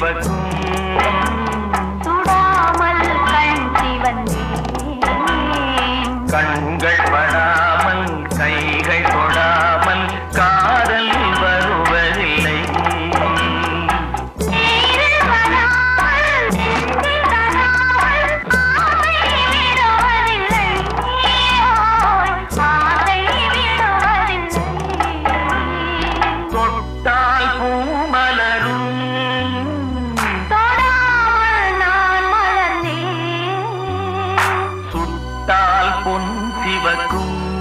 சிவக்கும் சுடாமல் கண் சிவந்தே கண்கள் படா பொன் சிவக்கும்.